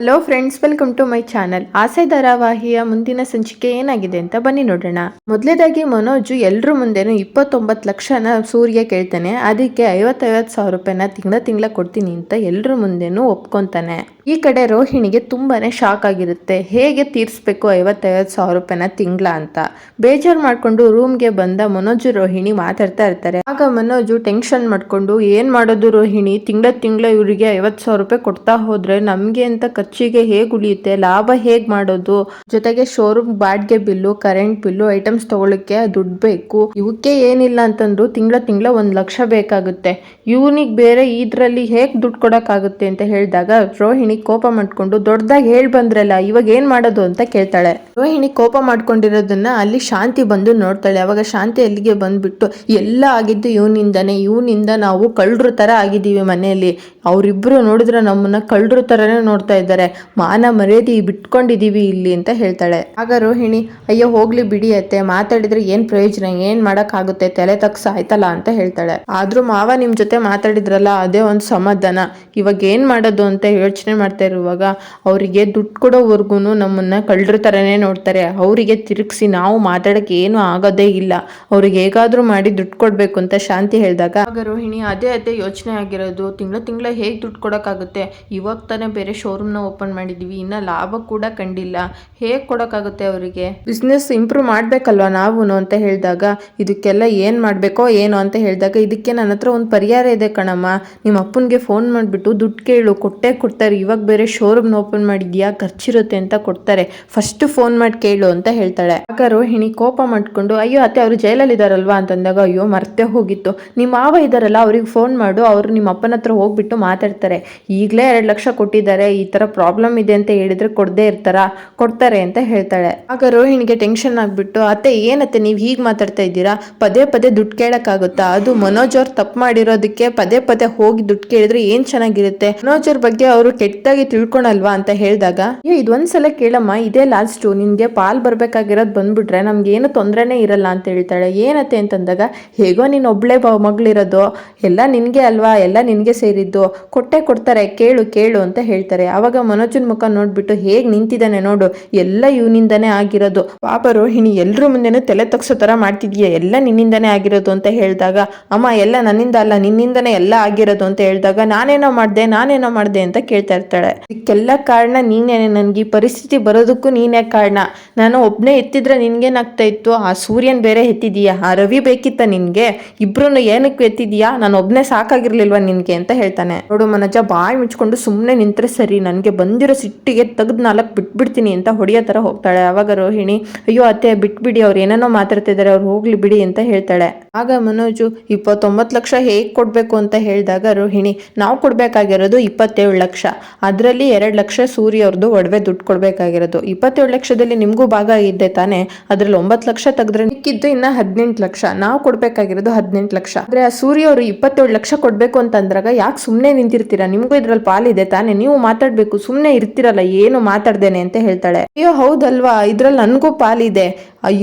Hello friends welcome to my channel Aase ಧಾರಾವಾಹಿಯ ಮುಂದಿನ ಸಂಚಿಕೆ ಏನಾಗಿದೆ ಅಂತ ಬನ್ನಿ ನೋಡೋಣ. ಮೊದಲೇದಾಗಿ ಮನೋಜು ಎಲ್ರ ಮುಂದೆನೂ ಇಪ್ಪತ್ತೊಂಬತ್ತು ಲಕ್ಷನ ಸೂರ್ಯ ಕೇಳ್ತಾನೆ. ಅದಕ್ಕೆ ಐವತ್ತೈವತ್ತು ಸಾವಿರ ರೂಪಾಯಿನ ತಿಂಗಳ ತಿಂಗಳ ಕೊಡ್ತೀನಿ ಅಂತ ಎಲ್ರ ಮುಂದೆನೂ ಒಪ್ಕೊಂತಾನೆ. ಈ ಕಡೆ ರೋಹಿಣಿಗೆ ತುಂಬಾನೇ ಶಾಕ್ ಆಗಿರುತ್ತೆ. ಹೇಗೆ ತೀರಿಸ್ಬೇಕು ಐವತ್ತೈವತ್ತು ಸಾವಿರ ರೂಪಾಯಿನ ತಿಂಗಳ ಅಂತ. ಬೇಜಾರು ಮಾಡ್ಕೊಂಡು ರೂಮ್ಗೆ ಬಂದ ಮನೋಜು ರೋಹಿಣಿ ಮಾತಾಡ್ತಾ ಇರ್ತಾರೆ. ಆಗ ಮನೋಜು ಟೆನ್ಷನ್ ಮಾಡ್ಕೊಂಡು, ಏನ್ ಮಾಡೋದು ರೋಹಿಣಿ? ತಿಂಗಳ ತಿಂಗಳ ಇವರಿಗೆ ಐವತ್ತು ಸಾವಿರ ರೂಪಾಯಿ ಕೊಡ್ತಾ ಹೋದ್ರೆ ನಮ್ಗೆ ಅಂತ ಖರ್ಚಿಗೆ ಹೇಗೆ ಉಳಿಯುತ್ತೆ? ಲಾಭ ಹೇಗ್ ಮಾಡೋದು? ಜೊತೆಗೆ ಶೋರೂಮ್ ಬಾಡ್ಗೆ ಬಿಲ್ಲು ಕರೆಂಟ್ ಬಿಲ್ಲು ಐಟಮ್ಸ್ ತಗೊಳಕ್ಕೆ ದುಡ್ಡು ಬೇಕು. ಇವಕ್ಕೆ ಏನಿಲ್ಲ ಅಂತಂದ್ರು ತಿಂಗಳ ತಿಂಗಳ ಒಂದ್ ಲಕ್ಷ ಬೇಕಾಗುತ್ತೆ. ಇವನಿಗೆ ಬೇರೆ ಇದ್ರಲ್ಲಿ ಹೇಗ್ ದುಡ್ಡು ಕೊಡಕ್ಕಾಗುತ್ತೆ ಅಂತ ಹೇಳಿದಾಗ ರೋಹಿಣಿ ಕೋಪ ಮಾಡ್ಕೊಂಡು ದೊಡ್ಡದಾಗಿ ಹೇಳ್ಬಂದ್ರಲ್ಲ ಇವಾಗ ಏನ್ ಮಾಡೋದು ಅಂತ ಕೇಳ್ತಾಳೆ. ರೋಹಿಣಿ ಕೋಪ ಮಾಡ್ಕೊಂಡಿರೋದನ್ನ ಅಲ್ಲಿ ಶಾಂತಿ ಬಂದು ನೋಡ್ತಾಳೆ. ಅವಾಗ ಶಾಂತಿ ಅಲ್ಲಿಗೆ ಬಂದ್ಬಿಟ್ಟು, ಎಲ್ಲ ಆಗಿದ್ದು ಇವನಿಂದಾನೆ, ಇವನಿಂದ ನಾವು ಕಳ್ಳರು ತರ ಆಗಿದ್ದೀವಿ ಮನೆಯಲ್ಲಿ. ಅವರಿಬ್ರು ನೋಡಿದ್ರೆ ನಮ್ಮನ್ನ ಕಳ್ಳರು ತರನೇ ನೋಡ್ತಾ ಇದ್ದಾರೆ. ಮಾನ ಮರ್ಯಾದೆ ಬಿಟ್ಕೊಂಡಿದೀವಿ ಇಲ್ಲಿ, ಅಂತ ಹೇಳ್ತಾಳೆ. ಆಗ ರೋಹಿಣಿ, ಅಯ್ಯೋ, ಹೋಗ್ಲಿ ಬಿಡಿ ಅತ್ತೆ. ಮಾತಾಡಿದ್ರೆ ಏನ್ ಪ್ರಯೋಜನ? ಏನ್ ಮಾಡಕ್ಕಾಗುತ್ತೆ? ತಲೆ ತಗ್ಸ ಆಯ್ತಲ್ಲ, ಅಂತ ಹೇಳ್ತಾಳೆ. ಆದ್ರೂ ಮಾವ ನಿಮ್ ಜೊತೆ ಮಾತಾಡಿದ್ರಲ್ಲ, ಅದೇ ಒಂದು ಸಮಾಧಾನ. ಇವಾಗ ಏನ್ ಮಾಡೋದು ಅಂತ ಯೋಚನೆ ಮಾಡ್ತಾ ಇರುವಾಗ ಅವರಿಗೆ ದುಡ್ಡು ಕೊಡೋವರೆಗೂ ನಮ್ಮನ್ನ ಕಳ್ಳರ ಥರನೇ ನೋಡ್ತಾರೆ. ಅವರಿಗೆ ತಿರುಗಿಸಿ ನಾವು ಮಾತಾಡಕ್ಕೆ ಏನು ಆಗೋದೇ ಇಲ್ಲ. ಅವ್ರಿಗೆ ಹೇಗಾದರೂ ಮಾಡಿ ದುಡ್ಡು ಕೊಡಬೇಕು ಅಂತ ಶಾಂತಿ ಹೇಳಿದಾಗ, ಆಗ ರೋಹಿಣಿ, ಅದೇ ಅದೇ ಯೋಚನೆ ಆಗಿರೋದು. ತಿಂಗಳ ತಿಂಗಳ ಹೇಗೆ ದುಡ್ಡು ಕೊಡೋಕ್ಕಾಗುತ್ತೆ? ಇವಾಗ ತಾನೇ ಬೇರೆ ಶೋರೂಮ್ನ ಓಪನ್ ಮಾಡಿದ್ದೀವಿ ಇನ್ನು ಲಾಭ ಕೂಡ ಕಂಡಿಲ್ಲ. ಹೇಗೆ ಕೊಡೋಕ್ಕಾಗುತ್ತೆ ಅವರಿಗೆ? ಬಿಸ್ನೆಸ್ ಇಂಪ್ರೂವ್ ಮಾಡಬೇಕಲ್ವ ನಾವು ಅಂತ ಹೇಳಿದಾಗ, ಇದಕ್ಕೆಲ್ಲ ಏನು ಮಾಡಬೇಕೋ ಏನೋ? ಅಂತ ಹೇಳಿದಾಗ, ಇದಕ್ಕೆ ನನ್ನ ಹತ್ರ ಒಂದು ಪರಿಹಾರ ಇದೆ ಕಣಮ್ಮ. ನಿಮ್ಮ ಅಪ್ಪನಿಗೆ ಫೋನ್ ಮಾಡಿಬಿಟ್ಟು ದುಡ್ಡು ಕೇಳು. ಕೊಟ್ಟೆ ಕೊಡ್ತಾರೆ. ಇವಾಗ ಬೇರೆ ಶೋರೂಮ್ನ ಓಪನ್ ಮಾಡಿದ್ಯಾ? ಖರ್ಚಿರುತ್ತೆ ಅಂತ ಕೊಡ್ತಾರೆ. ಫಸ್ಟ್ ಫೋನ್ ಮಾಡಿ ಕೇಳು ಅಂತ ಹೇಳ್ತಾಳೆ. ಆಗ ರೋಹಿಣಿ ಕೋಪ ಮಾಡ್ಕೊಂಡು, ಅಯ್ಯೋ, ಅತ್ತೆ ಅವರು ಜೈಲಲ್ಲಿ ಇದಾರಲ್ವಾ? ಅಂತಂದಾಗ, ಅಯ್ಯೋ, ಮರ್ತೆ ಹೋಗಿತ್ತು. ನಿಮ್ಮ ಮಾವ ಇದಾರಲ್ಲ, ಅವ್ರಿಗೆ ಫೋನ್ ಮಾಡು. ಅವರು ನಿಮ್ಮ ಅಪ್ಪನ ಹತ್ರ ಹೋಗ್ಬಿಟ್ಟು ಮಾತಾಡ್ತಾರೆ. ಈಗಲೇ ಎರಡು ಲಕ್ಷ ಕೊಟ್ಟಿದ್ದಾರೆ. ಈ ಥರ ಪ್ರಾಬ್ಲಮ್ ಇದೆ ಅಂತ ಹೇಳಿದ್ರೆ ಕೊಡದೇ ಇರ್ತಾರ? ಕೊಡ್ತಾರೆ ಅಂತ ಹೇಳ್ತಾಳೆ. ಆಗ ರೋಹಿಣಿಗೆ ಟೆನ್ಷನ್ ಆಗ್ಬಿಟ್ಟು, ಅತ್ತೆ, ಏನತ್ತೆ, ನೀವು ಹೀಗೆ ಮಾತಾಡ್ತಾ ಇದ್ದೀರಾ? ಪದೇ ಪದೇ ದುಡ್ಡು ಕೇಳಕ್ಕಾಗುತ್ತಾ? ಅದು ಮನೋಜ್ ಅವ್ರು ತಪ್ಪು ಮಾಡಿರೋದಕ್ಕೆ ಪದೇ ಪದೇ ಹೋಗಿ ದುಡ್ಡು ಕೇಳಿದ್ರೆ ಏನ್ ಚೆನ್ನಾಗಿರುತ್ತೆ? ಮನೋಜ್ ಅವ್ರ ಬಗ್ಗೆ ಅವರು ಕೆಟ್ಟದಾಗಿ ತಿಳ್ಕೊಳಲ್ವಾ ಅಂತ ಹೇಳಿದಾಗ ಏ ಇದೊಂದ್ಸಲ ಕೇಳಮ್ಮ, ಇದೇ ಲಾಸ್ಟು ನಿನ್ಗೆ ಪಾಲ್ ಬರ್ಬೇಕಾಗಿರೋದು ಬಂದ್ಬಿಟ್ರೆ ನಮ್ಗೆ ಏನು ತೊಂದರೆನೇ ಇರಲ್ಲ ಅಂತ ಹೇಳ್ತಾಳೆ. ಏನತ್ತೆ ಅಂತಂದಾಗ, ಹೇಗೋ ನೀನ್ ಒಬ್ಳೆ ಮಗಳಿರೋದು, ಎಲ್ಲ ನಿನ್ಗೆ ಅಲ್ವಾ, ಎಲ್ಲ ನಿನ್ಗೆ ಸೇರಿದ್ದು, ಕೊಟ್ಟೆ ಕೊಡ್ತಾರೆ, ಕೇಳು ಕೇಳು ಅಂತ ಹೇಳ್ತಾರೆ. ಅವಾಗ ಮನೋಜನ್ ಮುಖ ನೋಡ್ಬಿಟ್ಟು ಹೇಗ್ ನಿಂತಿದ್ದಾನೆ ನೋಡು, ಎಲ್ಲ ಇವನಿಂದಾನೇ ಆಗಿರೋದು. ಪಾಪ ರೋಹಿಣಿ, ಎಲ್ರ ಮುಂದೆನೂ ತಲೆ ತಗ್ಸೋ ತರ ಮಾಡ್ತಿದ್ಯಾ? ಎಲ್ಲ ನಿನ್ನಿಂದಾನೇ ಆಗಿರೋದು ಅಂತ ಹೇಳಿದಾಗ, ಅಮ್ಮ, ಎಲ್ಲ ನನ್ನಿಂದ ಅಲ್ಲ, ನಿನ್ನಿಂದಾನೆ ಎಲ್ಲ ಆಗಿರೋದು ಅಂತ ಹೇಳಿದಾಗ, ನಾನೇನೋ ಮಾಡ್ದೆ ನಾನೇನೋ ಮಾಡ್ದೆ ಅಂತ ಕೇಳ್ತಾ ಇರ್ತಾಳೆ ಇದಕ್ಕೆಲ್ಲ ಕಾರಣ ನೀನೇನೆ ನನ್ಗೆ ಈ ಪರಿಸ್ಥಿತಿ ಬರೋದಕ್ಕೂ ನೀನೇ ಕಾರಣ. ನಾನು ಒಬ್ನೇ ಎತ್ತಿದ್ರೆ ನಿನ್ಗೇನಾಗ್ತಾ ಇತ್ತು? ಆ ಸೂರ್ಯನ್ ಬೇರೆ ಎತ್ತಿದೀಯಾ ಆ ರವಿ ಬೇಕಿತ್ತ ನಿನ್ಗೆ? ಇಬ್ರು ಏನಕ್ಕೆ ಎತ್ತಿದೀಯಾ ನಾನು ಒಬ್ನೇ ಸಾಕಾಗಿರ್ಲಿಲ್ವಾ ನಿನ್ಗೆ? ಅಂತ ಹೇಳ್ತಾನೆ. ನೋಡು ಮನಜ ಬಾಯಿ ಮುಚ್ಕೊಂಡು ಸುಮ್ಮನೆ ನಿಂತರೆ ಸರಿ. ನನಗೆ ಬಂದಿರೋ ಸಿಟ್ಟಿಗೆ ತೆಗೆದು ನಾಲ್ಕು ಬಿಟ್ಬಿಡ್ತೀನಿ ಅಂತ ಹೊಡೆಯೋ ಥರ ಹೋಗ್ತಾಳೆ. ಅವಾಗ ರೋಹಿಣಿ, ಅಯ್ಯೋ ಅತ್ತೆ, ಬಿಟ್ಬಿಡಿ. ಅವ್ರು ಏನೇನೋ ಮಾತಾಡ್ತಿದ್ದಾರೆ ಅವ್ರು ಹೋಗ್ಲಿ ಬಿಡಿ ಅಂತ ಹೇಳ್ತಾಳೆ. ಆಗ ಮನೋಜು, ಇಪ್ಪತ್ತೊಂಬತ್ತು ಲಕ್ಷ ಹೇಗೆ ಕೊಡಬೇಕು ಅಂತ ಹೇಳಿದಾಗ ರೋಹಿಣಿ, ನಾವು ಕೊಡಬೇಕಾಗಿರೋದು ಇಪ್ಪತ್ತೇಳು ಲಕ್ಷ. ಅದರಲ್ಲಿ ಎರಡು ಲಕ್ಷ ಸೂರ್ಯ ಅವ್ರದ್ದು ಒಡವೆ ದುಡ್ಡು ಕೊಡಬೇಕಾಗಿರೋದು. ಇಪ್ಪತ್ತೇಳು ಲಕ್ಷದಲ್ಲಿ ನಿಮಗೂ ಭಾಗ ಇದ್ದೆ ತಾನೇ? ಅದ್ರಲ್ಲಿ ಒಂಬತ್ತು ಲಕ್ಷ ತೆಗೆದ್ರೆ ಮಿಕ್ಕಿದ್ದು ಇನ್ನ ಹದಿನೆಂಟು ಲಕ್ಷ. ನಾವು ಕೊಡಬೇಕಾಗಿರೋದು ಹದಿನೆಂಟು ಲಕ್ಷ. ಆದ್ರೆ ಆ ಸೂರ್ಯ ಅವರು ಇಪ್ಪತ್ತೇಳು ಲಕ್ಷ ಕೊಡಬೇಕು ಅಂತಂದ್ರಾಗ ಯಾಕೆ ಸುಮ್ಮನೆ ನಿಂತಿರ್ತೀರಾ? ನಿಮಗೂ ಇದ್ರಲ್ಲಿ ಪಾಲಿದೆ ತಾನೇ? ನೀವು ಮಾತಾಡಬೇಕು ಸುಮ್ಮನೆ ಇರ್ತಿರಲ್ಲ, ಏನು ಮಾತಾಡ್ದೇನೆ ಅಂತ ಹೇಳ್ತಾಳೆ. ಅಯ್ಯೋ, ಹೌದಲ್ವಾ? ಇದ್ರಲ್ಲಿ ನನಗೂ ಪಾಲಿದೆ.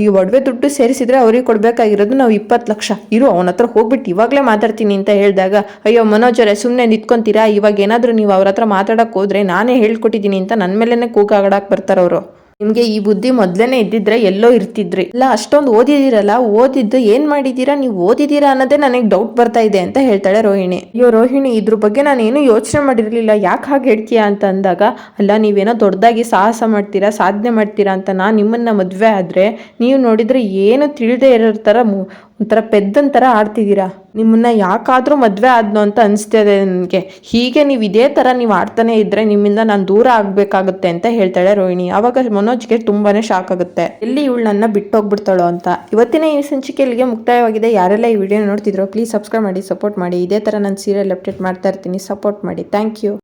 ಈ ಒಡವೆ ದುಡ್ಡು ಸೇರಿಸಿದ್ರೆ ಅವ್ರಿಗೆ ಕೊಡಬೇಕಾಗಿರೋದು ನಾವು ಇಪ್ಪತ್ತು ಲಕ್ಷ ಇರು, ಅವನ ಹತ್ರ ಹೋಗ್ಬಿಟ್ಟು ಇವಾಗಲೇ ಮಾತಾಡ್ತೀನಿ ಅಂತ ಹೇಳಿದಾಗ, ಅಯ್ಯೋ ಮನೋಜರೇ ಸುಮ್ಮನೆ ನಿಂತ್ಕೊಂತೀರಾ? ಇವಾಗ ಏನಾದರೂ ನೀವು ಅವ್ರ ಹತ್ರ ಮಾತಾಡಕ್ಕೆ ಹೋದ್ರೆ ನಾನೇ ಹೇಳ್ಕೊಟ್ಟಿದ್ದೀನಿ ಅಂತ ನನ್ನ ಮೇಲೇ ಕೂಗಾಡಕ್ಕೆ ಬರ್ತಾರೆ ಅವರು. ನಿಮಗೆ ಈ ಬುದ್ಧಿ ಮೊದ್ಲೇನೆ ಇದ್ದಿದ್ರೆ ಎಲ್ಲೋ ಇರ್ತಿದ್ರಿ. ಇಲ್ಲ, ಅಷ್ಟೊಂದು ಓದಿದಿರಲ್ಲ, ಓದಿದ್ದು ಏನ್ ಮಾಡಿದೀರಾ? ನೀವು ಓದಿದೀರಾ ಅನ್ನೋದೇ ನನಗೆ ಡೌಟ್ ಬರ್ತಾ ಇದೆ ಅಂತ ಹೇಳ್ತಾಳೆ ರೋಹಿಣಿ. ಅಯ್ಯೋ ರೋಹಿಣಿ, ಇದ್ರ ಬಗ್ಗೆ ನಾನು ಏನು ಯೋಚನೆ ಮಾಡಿರಲಿಲ್ಲ. ಯಾಕೆ ಹಾಗೆ ಹೇಳ್ತೀಯಾ ಅಂತ ಅಂದಾಗ, ಅಲ್ಲ, ನೀವೇನೋ ದೊಡ್ಡದಾಗಿ ಸಾಹಸ ಮಾಡ್ತೀರಾ, ಸಾಧನೆ ಮಾಡ್ತೀರಾ ಅಂತ ನಾನು ನಿಮ್ಮನ್ನ ಮದುವೆ ಆದ್ರೆ, ನೀವು ನೋಡಿದ್ರೆ ಏನು ತಿಳಿದೇ ಇರೋ ಥರ ಒಂಥರ ಪೆದ್ದನ್ ಥರ ಆಡ್ತಿದ್ದೀರಾ? ನಿಮ್ಮನ್ನ ಯಾಕಾದರೂ ಮದುವೆ ಆದ್ನೋ ಅಂತ ಅನಿಸ್ತಿದೆ ನನಗೆ ಹೀಗೆ ನೀವು ಇದೇ ಥರ ನೀವು ಆಡ್ತಾನೆ ಇದ್ರೆ ನಿಮ್ಮಿಂದ ನಾನು ದೂರ ಆಗಬೇಕಾಗುತ್ತೆ ಅಂತ ಹೇಳ್ತಾಳೆ ರೋಹಿಣಿ. ಅವಾಗ ಮನೋಜ್ಗೆ ತುಂಬಾ ಶಾಕ್ ಆಗುತ್ತೆ. ಎಲ್ಲಿ ಇವಳು ನನ್ನ ಬಿಟ್ಟೋಗ್ಬಿಡ್ತಾಳೋ ಅಂತ. ಇವತ್ತಿನ ಈ ಸಂಚಿಕೆ ಇಲ್ಲಿಗೆ ಮುಕ್ತಾಯವಾಗಿದೆ. ಯಾರೆಲ್ಲ ಈ ವಿಡಿಯೋ ನೋಡ್ತಿದ್ರೋ ಪ್ಲೀಸ್ ಸಬ್ಸ್ಕ್ರೈಬ್ ಮಾಡಿ ಸಪೋರ್ಟ್ ಮಾಡಿ. ಇದೇ ಥರ ನಾನು ಸೀರಿಯಲ್ ಅಪ್ಡೇಟ್ ಮಾಡ್ತಾ ಇರ್ತೀನಿ. ಸಪೋರ್ಟ್ ಮಾಡಿ. Thank you